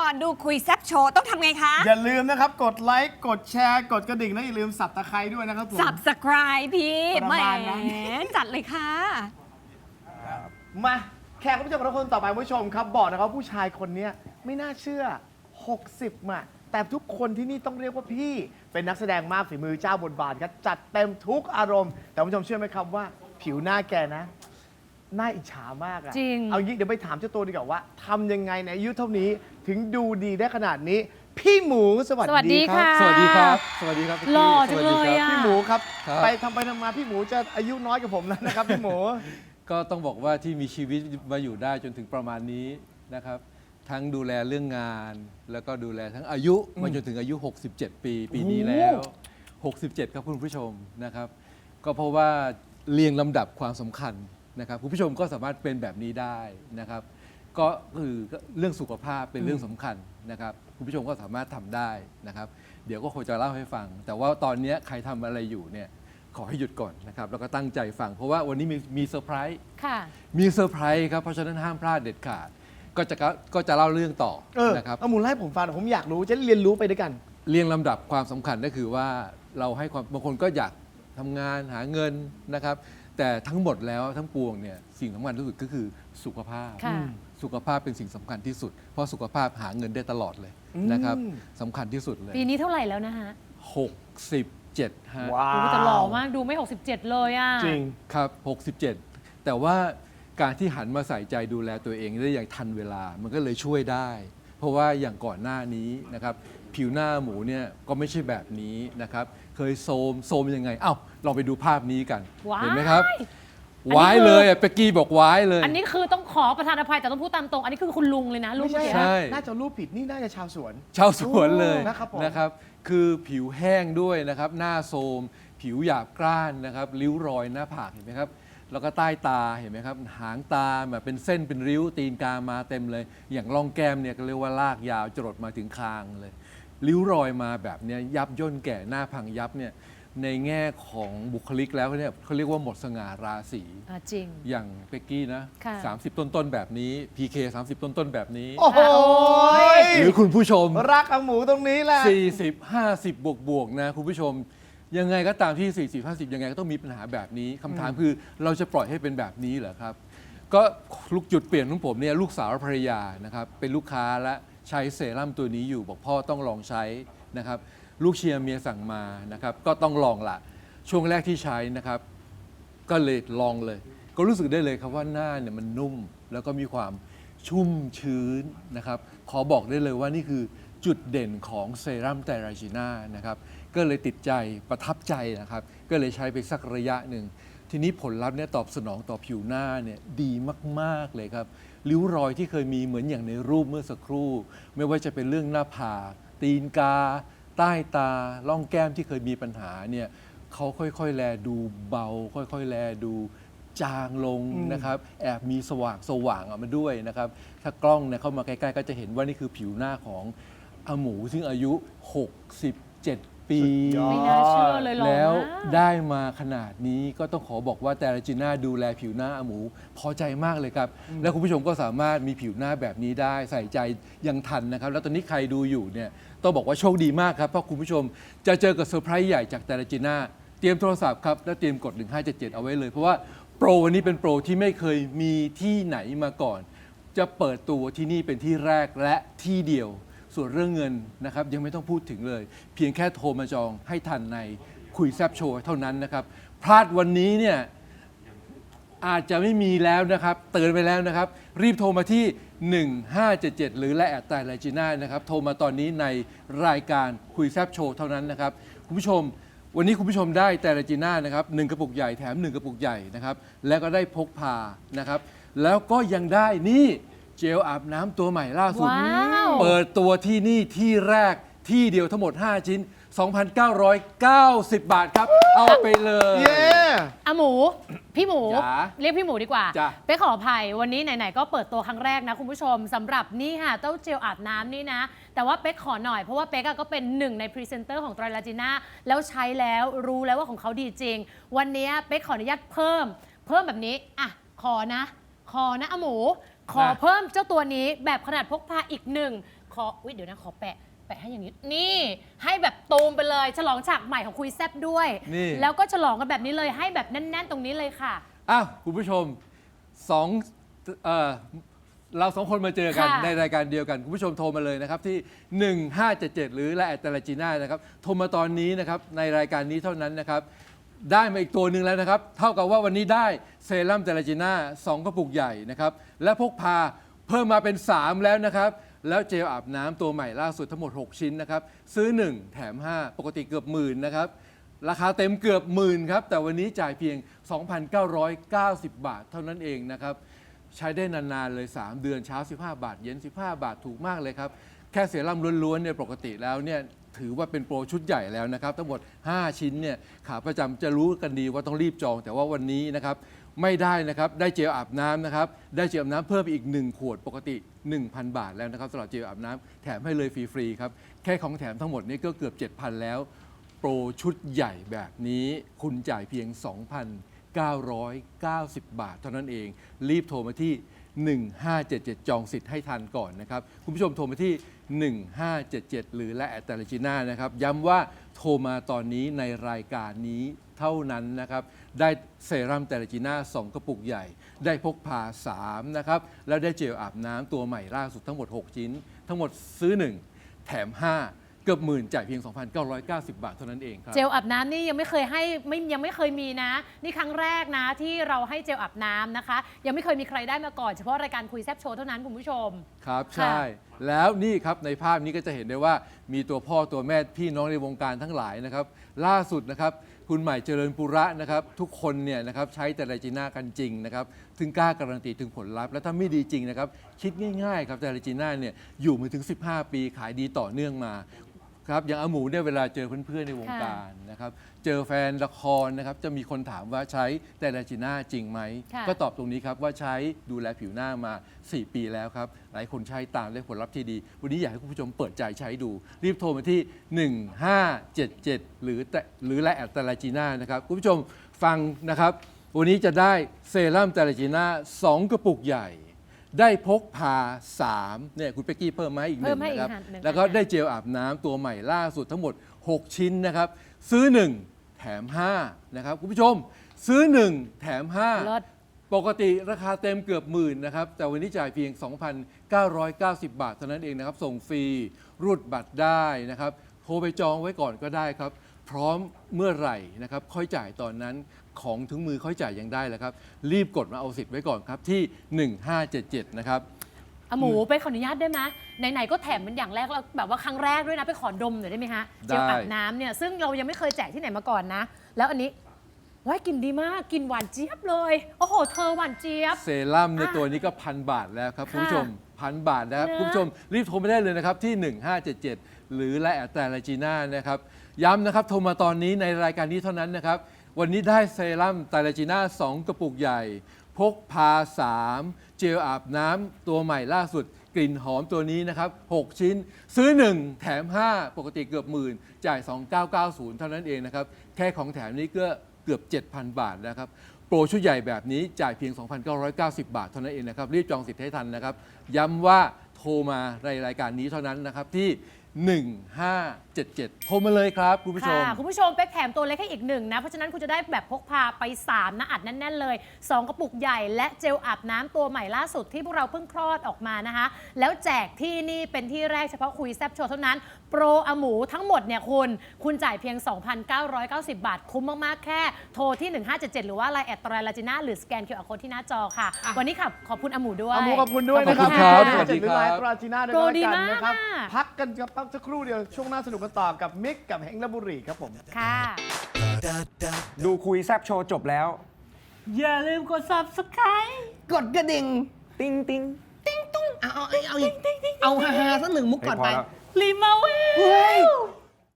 ก่อนดูคุยแซบโชว์ต้องทำไงคะ อย่าลืมนะครับ กดไลค์ กดแชร์ กดกระดิ่งและอย่าลืมสับตะไคร้ด้วยนะครับผม subscribe พี่ประแหมมาณนั้น จัดเลยค่ะ มาแขกรับเชิญของเราคนต่อไปคุณผู้ชมครับ บอกนะครับว่าผู้ชายคนเนี้ยไม่น่าเชื่อ 60มาแต่ทุกคนที่นี่ต้องเรียกว่าพี่ เป็นนักแสดงมากฝีมือเจ้าบทบาทครับจัดเต็มทุกอารมณ์ แต่คุณผู้ชมเชื่อไหมครับว่า ผิวหน้าแกนะ น่าอิจฉามากอะจริง เอางี้เดี๋ยวไปถามเจ้าตัวดีกว่าว่าทำยังไงในอายุเท่านี้ถึงดูดีได้ขนาดนี้ พี่หมูสวัสสวัสดีดีครับค่ะสวัสดีครับ สวัสดีครับพี่หล่อสวัสจัดีงเลยครับอะพี่หมูครับ ครับ ไปทำไปทำมาพี่หมูจะอายุน้อยกว่าผมแล้วนะครับ พี่หมู ก็ต้องบอกว่าที่มีชีวิตมาอยู่ได้จนถึงประมาณนี้นะครับ ทั้งดูแลเรื่องงาน แล้วก็ดูแลทั้งอายุมาจนถึงอายุ 67 ปีปีนี้แล้ว 67 ครับคุณผู้ชมนะครับ ก็เพราะว่าเรียงลำดับความสำคัญ นะครับคุณผู้ชมก็สามารถเป็นแบบนี้ได้นะครับ ก็คือเรื่องสุขภาพเป็นเรื่องสำคัญนะครับคุณผู้ชมก็สามารถทำได้นะครับ เดี๋ยวก็คงจะเล่าให้ฟัง แต่ว่าตอนนี้ใครทำอะไรอยู่เนี่ยขอให้หยุดก่อนนะครับแล้วก็ตั้งใจฟังเพราะว่าวันนี้มีมีเซอร์ไพรส์ ค่ะ มีเซอร์ไพรส์ครับ เพราะฉะนั้นห้ามพลาดเด็ดขาด ก็จะก็จะเล่าเรื่องต่อเออนะครับ เอาหมูไล่ผมฟังหน่อยผมอยากรู้จะเรียนรู้ไปด้วยกัน เรียงลำดับความสำคัญก็คือว่าเราให้ความบางคนก็อยากทำงานหาเงินนะครับ แต่ทั้งหมดแล้วทั้งปวงเนี่ยสิ่งสำคัญที่สุดก็คือสุขภาพ ค่ะ สุขภาพเป็นสิ่งสำคัญที่สุด เพราะสุขภาพหาเงินได้ตลอดเลยนะครับอืม สำคัญที่สุดเลย ปีนี้เท่าไหร่แล้วนะฮะ67ฮะ ว้าโอ้วแต่หล่อมากดูไม่ 67 เลยอะ จริง ครับ 67 แต่ว่าการที่หันมาใส่ใจดูแลตัวเองได้อย่างทันเวลา มันก็เลยช่วยได้ เพราะว่าอย่างก่อนหน้านี้นะครับ ผิวหน้าหมูเนี่ยก็ไม่ใช่แบบนี้นะครับ เคยโซมโซมยังไง เอ้าลองไปดูภาพนี้กัน ว้าย เห็นไหมครับอันนี้ว้ายคือเลยอะเปกกี้บอกว้ายเลย อันนี้คือต้องขอประธานอภัยแต่ต้องพูดตามตรง อันนี้คือคุณลุงเลยนะลุงไม่ใช่เมื่อกี้ใช่น่าจะรูปผิดนี่น่าจะชาวสวน ชาวสวนเลยนะครับผม นะครับ คือผิวแห้งด้วยนะครับ หน้าโทรมผิวหยาบกร้านนะครับ ริ้วรอยหน้าผากเห็นไหมครับ แล้วก็ใต้ตาเห็นไหมครับ หางตาแบบเป็นเส้นเป็นริ้วตีนกามาเต็มเลย อย่างร่องแก้มเนี่ยก็เรียกว่าลากยาวจรดมาถึงคางเลย ริ้วรอยมาแบบเนี้ยยับย่นแก่หน้าพังยับเนี่ยในแง่ของบุคลิกแล้วเนี่ยเขาเรียกว่าหมดสง่าราศีอะจริง อย่างเปกกี้นะค่ะ30ต้นๆแบบนี้ PK 30 ต้นๆแบบนี้ โอ้โหยหรือคุณผู้ชม รักเอาหมูตรงนี้แหละ 40 50 บวกบวกๆนะคุณผู้ชม ยังไงก็ตามที่ 40 50 ยังไงก็ต้องมีปัญหาแบบนี้คำถามคือเราจะปล่อยให้เป็นแบบนี้เหรอครับ ก็ลูกจุดเปลี่ยนของผมเนี่ยลูกสาวและภรรยานะครับเป็นลูกค้าและ ใช้เซรั่มตัวนี้อยู่บอกพ่อต้องลองใช้นะครับ ลูกเชียร์เมียสั่งมานะครับ ก็ต้องลองละช่วงแรกที่ใช้นะครับ ก็เลยลองเลย ก็รู้สึกได้เลยครับว่าหน้าเนี่ยมันนุ่มแล้วก็มีความชุ่มชื้นนะครับ ขอบอกได้เลยว่านี่คือจุดเด่นของเซรั่มไตรราจีน่านะครับ ก็เลยติดใจประทับใจนะครับ ก็เลยใช้ไปสักระยะหนึ่ง ทีนี้ผลลัพธ์เนี่ยตอบสนองต่อผิวหน้าเนี่ยดีมาก ๆ เลยครับ ริ้วรอยที่เคยมีเหมือนอย่างในรูปเมื่อสักครู่ ไม่ว่าจะเป็นเรื่องหน้าผากตีนกา ใต้ตาล่องแก้มที่เคยมีปัญหาเนี่ยเขาค่อยๆ แลดูเบา ค่อยๆ แลดูจางลงนะครับ แอบมีสว่างสว่างออกมาด้วยนะครับ ถ้ากล้องเนี่ยเข้ามาใกล้ๆ ก็จะเห็นว่านี่คือผิวหน้าของอาหมูซึ่งอายุ 67 ปีสุดยอดไม่น่าเชื่อ ได้มาขนาดนี้ก็ต้องขอบอกว่าแต่ละจีน่าดูแลผิวหน้าอาหมู พอใจมากเลยครับ แล้วคุณผู้ชมก็สามารถมีผิวหน้าแบบนี้ได้ใส่ใจยังทันนะครับ แล้วตอนนี้ใครดูอยู่เนี่ยต้องบอกว่าโชคดีมากครับ เพราะคุณผู้ชมจะเจอกับเซอร์ไพรส์ใหญ่จากแต่ละจีน่าเตรียมโทรศัพท์ครับแล้วเตรียมกด 1577 เอาไว้เลย เพราะว่าโปรวันนี้เป็นโปรที่ไม่เคยมีที่ไหนมาก่อน จะเปิดตัวที่นี่เป็นที่แรกและที่เดียว ส่วนเรื่องเงินนะครับยังไม่ต้องพูดถึงเลย เพียงแค่โทรมาจองให้ทันใน คุยแซบโชว์เท่านั้นนะครับ พลาดวันนี้เนี่ยอาจจะไม่มีแล้วนะครับ เตือนไปแล้วนะครับ รีบโทรมาที่ 1577 หรือและแอดไตไลจีน่านะครับ โทรมาตอนนี้ในรายการคุยแซบโชว์เท่านั้นนะครับ คุณผู้ชม วันนี้คุณผู้ชมได้แต่ละจีน่านะครับหนึ่งกระปุกใหญ่แถมหนึ่งกระปุกใหญ่นะครับ แล้วก็ได้พกพานะครับ แล้วก็ยังได้นี่เจลอาบน้ำตัวใหม่ล่าสุด ว้าว เปิดตัวที่นี่ที่แรกที่เดียวทั้งหมด 5 ชิ้น 2,990 บาทครับ เอาไปเลย เย้ อะหมู พี่หมู จ๋าเรียกพี่หมูดีกว่าจ้ะ เป๊กขออภัยวันนี้ไหนๆก็เปิดตัวครั้งแรกนะคุณผู้ชมสำหรับนี่ค่ะเต้าเจลอาบน้ำนี่นะ แต่ว่าเป๊กขอหน่อยเพราะว่าเป๊กอะก็เป็นหนึ่งในพรีเซนเตอร์ของไตรลาจิน่าแล้วใช้แล้วรู้แล้วว่าของเขาดีจริง วันนี้เป๊กขออนุญาตเพิ่ม เพิ่มแบบนี้อะขอนะ ขอนะอะหมู ขอนะ เพิ่มเจ้าตัวนี้แบบขนาดพกพาอีกหนึ่งขออุ๊ยเดี๋ยวนะขอแปะแปะให้อย่างนี้ นี่ให้แบบตูมไปเลย ฉลองฉากใหม่ของคุยแซบด้วย นี่ แล้วก็ฉลองกันแบบนี้เลยให้แบบแน่น ๆ ตรงนี้เลยค่ะ อ้าวคุณผู้ชมสองเอ่อเราสองคนมาเจอกันค่ะในรายการเดียวกัน คุณผู้ชมโทรมาเลยนะครับ ที่ 1577 หรือและแอตตาลจีน่านะครับ โทรมาตอนนี้นะครับ ในรายการนี้เท่านั้นนะครับ ได้มาอีกตัวหนึ่งแล้วนะครับ เท่ากับว่าวันนี้ได้เซรั่มเตลจีน่า2กระปุกใหญ่นะครับ และพกพาเพิ่มมาเป็น 3 แล้วนะครับ แล้วเจลอาบน้ำตัวใหม่ล่าสุดทั้งหมด 6 ชิ้นนะครับ ซื้อ 1 แถม 5 ปกติเกือบหมื่นนะครับ ราคาเต็มเกือบหมื่นครับ แต่วันนี้จ่ายเพียง 2,990 บาทเท่านั้นเองนะครับ ใช้ได้นาน ๆ เลย 3 เดือนเช้า 15 บาท เย็น 15 บาทถูกมากเลยครับ แค่เซรั่มล้วนๆเนี่ยปกติแล้วเนี่ยถือว่าเป็นโปรชุดใหญ่แล้วนะครับ ทั้งหมด 5 ชิ้นเนี่ยขาประจำจะรู้กันดีว่าต้องรีบจอง แต่ว่าวันนี้นะครับ ไม่ได้นะครับ ได้เจลอาบน้ำนะครับ ได้เจลอาบน้ำเพิ่มอีก 1 ขวดปกติ 1,000 บาทแล้วนะครับสำหรับเจลอาบน้ำแถมให้เลยฟรีๆครับ แค่ของแถมทั้งหมดนี่ก็เกือบ 7,000 แล้ว โปรชุดใหญ่แบบนี้คุณจ่ายเพียง 2,990 บาท เท่านั้นเอง รีบโทรมาที่ 1577 จองสิทธิ์ให้ทันก่อนนะครับ คุณผู้ชมโทรมาที่ 1577 หรือและแอตตาลจิน่านะครับ ย้ำว่าโทรมาตอนนี้ในรายการนี้เท่านั้นนะครับ ได้เซรั่มแตลจิน่า 2 กระปุกใหญ่ ได้พกพา 3 นะครับ แล้วได้เจลอาบน้ำตัวใหม่ล่าสุดทั้งหมด 6 ชิ้น ทั้งหมดซื้อ 1 แถม 5 เกือบหมื่นจ่ายเพียง 2,990 บาทเท่านั้นเองครับ เจลอาบน้ำนี่ยังไม่เคยให้ไม่ยังไม่เคยมีนะ นี่ครั้งแรกนะที่เราให้เจลอาบน้ำนะคะ ยังไม่เคยมีใครได้มาก่อน เฉพาะรายการคุยแซบโชว์เท่านั้นคุณผู้ชม ครับค่ะใช่ แล้วนี่ครับในภาพนี้ก็จะเห็นได้ว่ามีตัวพ่อตัวแม่พี่น้องในวงการทั้งหลายนะครับ ล่าสุดนะครับ คุณใหม่เจริญปุระนะครับทุกคนเนี่ยนะครับใช้แต่ไลจีน่ากันจริงนะครับถึงกล้าการันตีถึงผลลัพธ์และถ้าไม่ดีจริงนะครับคิดง่ายๆครับแต่ไลจีน่าเนี่ยอยู่มาถึง 15 ปีขายดีต่อเนื่องมา ครับอย่างอาหมูเนี่ยเวลาเจอเพื่อนๆในวงการนะครับเจอแฟนละครนะครับจะมีคนถามว่าใช้แต่ไลจีน่าจริงไหม ค่ะ ก็ตอบตรงนี้ครับว่าใช้ดูแลผิวหน้ามา 4 ปีแล้วครับ หลายคนใช้ตามได้ผลลัพธ์ที่ดี วันนี้อยากให้คุณผู้ชมเปิดใจใช้ดู รีบโทรมาที่ 1577 หรือแต่หรือและแอดตาลาจีน่านะครับคุณผู้ชมฟังนะครับ วันนี้จะได้เซรั่มตาลาจีน่า2กระปุกใหญ่ ได้พกพา3เนี่ยคุณเป๊กกี้เพิ่มมาให้อีกหเพิ่นึ่มงให้อีกนะครับหนึ่งแล้วก็ค่ะได้เจลอาบน้ำตัวใหม่ล่าสุดทั้งหมด 6 ชิ้นนะครับ ซื้อ 1 แถม 5 นะครับ คุณผู้ชม ซื้อ 1 แถมลด5ปกติราคาเต็มเกือบหมื่นนะครับ แต่วันนี้จ่ายเพียง 2,990 บาทเท่านั้นเองนะครับ ส่งฟรีรูดบัตรได้นะครับ โทรไปจองไว้ก่อนก็ได้ครับ พร้อมเมื่อไหร่นะครับค่อยจ่ายตอนนั้นของถึงมือค่อยจ่ายยังได้แล้วครับ รีบกดมาเอาสิทธิ์ไว้ก่อนครับที่ 1577 นะครับ อะหมูไปขออนุญาตได้ไหมไหนๆก็แถมเป็นอย่างแรกแล้วแบบว่าครั้งแรกด้วยนะไปขอดมหน่อยได้ไหมฮะได้ เจลอาบน้ำเนี่ยซึ่งเรายังไม่เคยแจกที่ไหนมาก่อนนะ แล้วอันนี้ว้ายกลินดีมากกลินหวานเจี๊ยบเลย โอ้โห เธอหวานเจี๊ยบ เซรั่มในอะตัวนี้ก็พันบาทแล้วครับค่ะคุณผู้ชมพันบาทนะครับเนอะคุณผู้ชมรีบโทรมาได้เลยนะครับที่ 1577 หรือและแอดแต่ลจีน่านะครับ ย้ำนะครับโทรมาตอนนี้ในรายการนี้เท่านั้นนะครับ วันนี้ได้เซรั่มไตรลจีน่า 2 กระปุกใหญ่ พกพา 3 เจลอาบน้ำตัวใหม่ล่าสุด กลิ่นหอมตัวนี้นะครับ 6 ชิ้น ซื้อ 1 แถม 5 ปกติเกือบหมื่น จ่าย 2990 เท่านั้นเองนะครับ แค่ของแถมนี้ก็เกือบ 7,000 บาทแล้วครับโปรชุดใหญ่แบบนี้จ่ายเพียง 2,990 บาทเท่านั้นเองนะครับ รีบจองสิทธิ์ให้ทันนะครับ ย้ำว่าโทรมาในรายการนี้เท่านั้นนะครับที่ 1577 โทรมาเลยครับ คุณผู้ชม ค่ะ คุณผู้ชมเป๊กแถมตัวเล็กให้อีกหนึ่งนะ เพราะฉะนั้นคุณจะได้แบบพกพาไป 3 นะ อัดแน่น ๆ เลย 2 กระปุกใหญ่และเจลอาบน้ำตัวใหม่ล่าสุดที่พวกเราเพิ่งคลอดออกมานะคะ แล้วแจกที่นี่เป็นที่แรกเฉพาะคุยแซบโชว์เท่านั้น โปรอหมูทั้งหมดเนี่ยคุณ คุณจ่ายเพียง 2,990 บาท คุ้มมาก ๆ แค่โทรที่ 1577 หรือว่าไลน์แอดตรายลาจิน่าหรือสแกน QR Code ที่หน้าจอค่ะ วันนี้ค่ะขอบคุณอหมูด้วย อามูขอบคุณด้วยนะคขรัอบบคุณครับขอสวัสดีหรือครับไลน์ตราจีน่าด้วยโปรก็ดีแล้วกันมากนะครับอะ พักกันครับพักสักครู่เดียว ช่วงหน้าสนุกกันต่อกับมิกกับเฮงและบุรีครับผม ค่ะ ดูคุยแซบโชว์จบแล้ว อย่าลืมกด subscribe กดกระดิ่งติ้งติ้ง ติ้งตุ้งเอาเอาเอาเอาอีกเอาฮาฮาๆสักหนึ่งมุกก่อนไปเฮ้ยพอแล้ว รีมาเวเฮ้ย ล